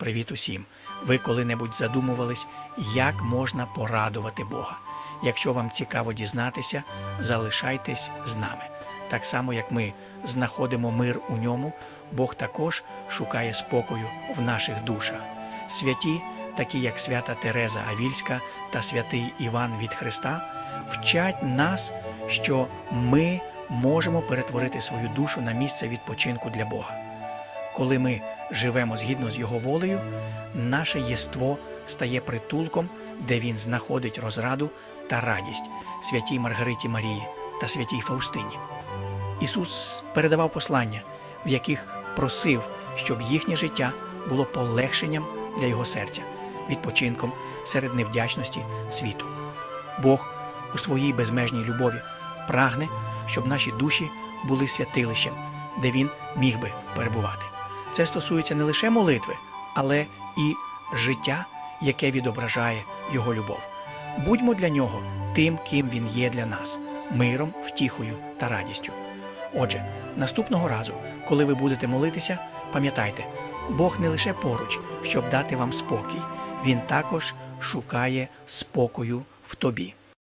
Привіт усім! Ви коли-небудь задумувались, як можна порадувати Бога? Якщо вам цікаво дізнатися, залишайтесь з нами. Так само, як ми знаходимо мир у ньому, Бог також шукає спокою в наших душах. Святі, такі як свята Тереза Авільська та святий Іван від Христа, вчать нас, що ми можемо перетворити свою душу на місце відпочинку для Бога. Коли ми живемо згідно з Його волею, наше єство стає притулком, де Він знаходить розраду та радість святій Маргариті Марії та святій Фаустині. Ісус передавав послання, в яких просив, щоб їхнє життя було полегшенням для Його серця, відпочинком серед невдячності світу. Бог у своїй безмежній любові прагне, щоб наші душі були святилищем, де Він міг би перебувати. Це стосується не лише молитви, але і життя, яке відображає Його любов. Будьмо для нього тим, ким він є для нас миром, втіхою та радістю. Отже, наступного разу, коли ви будете молитися, пам'ятайте, Бог не лише поруч, щоб дати вам спокій, Він також шукає спокою в тобі.